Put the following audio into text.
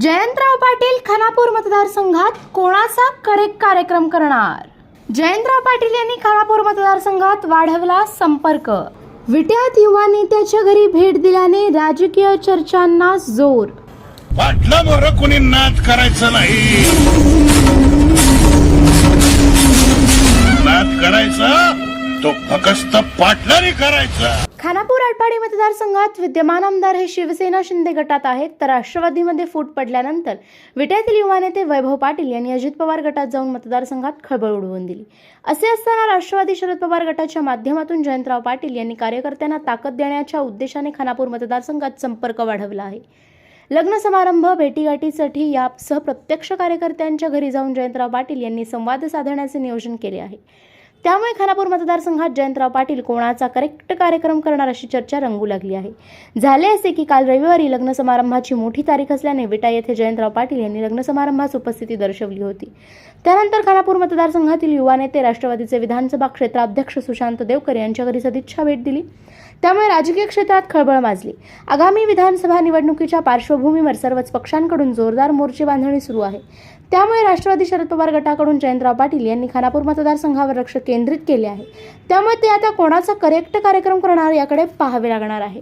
जयंतराव पाटील खानापूर मतदारसंघात कोणाचा करेक्ट कार्यक्रम करणार? जयंतराव पाटील यांनी खानापूर मतदारसंघात वाढवला संपर्क. विट्यात युवा नेत्याच्या घरी भेट दिल्याने राजकीय चर्चांना जोर. पाटला बरं कुणी नाच करायचं नाही. तो फकस्त पाटलाने करायचा. खानापूर आटपाडी मतदारसंघात विद्यमान आमदार हे शिवसेना शिंदे गटात आहेत तर राष्ट्रवादीमध्ये फूट पडल्यानंतर विट्यातील युवा नेते वैभव पाटील यांनी अजित पवार गटात जाऊन मतदारसंघात खळबळ उडवून दिली. असे असताना राष्ट्रवादी शरद पवार गटाच्या माध्यमातून जयंतराव पाटील यांनी कार्यकर्त्यांना ताकद देण्याच्या उद्देशाने खानापूर मतदारसंघात संपर्क वाढवला आहे. लग्न समारंभ भेटीगाठीसाठी यासह प्रत्यक्ष कार्यकर्त्यांच्या घरी जाऊन जयंतराव पाटील यांनी संवाद साधण्याचे नियोजन केले आहे. त्यामुळे खानापूर मतदारसंघात जयंतराव पाटील कोणाचा करेक्ट कार्यक्रम करणार अशी चर्चा रंगू लागली आहे. झाले असे की काल रविवारी लग्न समारंभाची मोठी तारीख असल्याने विटा येथे जयंतराव पाटील यांनी लग्न समारंभास उपस्थिती दर्शवली होती. त्यानंतर खानापूर मतदारसंघातील युवा नेते राष्ट्रवादीचे विधानसभा क्षेत्राध्यक्ष सुशांत देवकर यांच्या घरी सदिच्छा भेट दिली. त्यामुळे राजकीय क्षेत्रात खळबळ माजली. आगामी विधानसभा निवडणुकीच्या पार्श्वभूमीवर सर्वच पक्षांकडून जोरदार मोर्चे बांधणी सुरू आहे. त्यामुळे राष्ट्रवादी शरद पवार गटाकडून जयंतराव पाटील यांनी खानापूर मतदारसंघावर लक्ष केंद्रित केले आहे. त्यामुळे ते आता कोणाचा करेक्ट कार्यक्रम करणार याकडे पाहावे लागणार आहे.